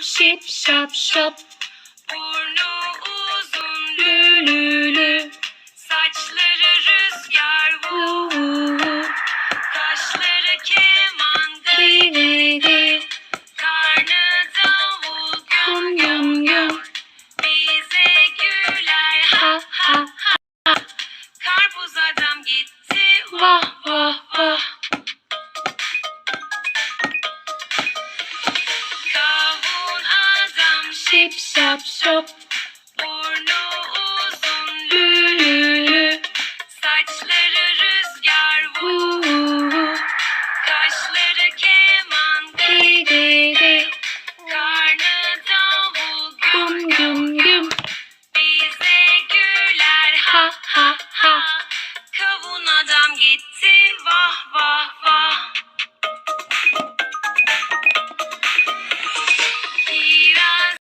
şip şap şop. Burnu uzun Lü lü. Saçları rüzgar vu Vu. Kaşları kemanda Di di di. Karnı davul güm güm güm. Bize güler Ha ha ha. Karpuz adam gitti vah. Sip sap sop. Burnu uzun lülülü Saçları rüzgar vuuu Kaşları keman dey dey dey Karnı davul güm güm güm. Bize güler ha ha ha. Kavun adam gitti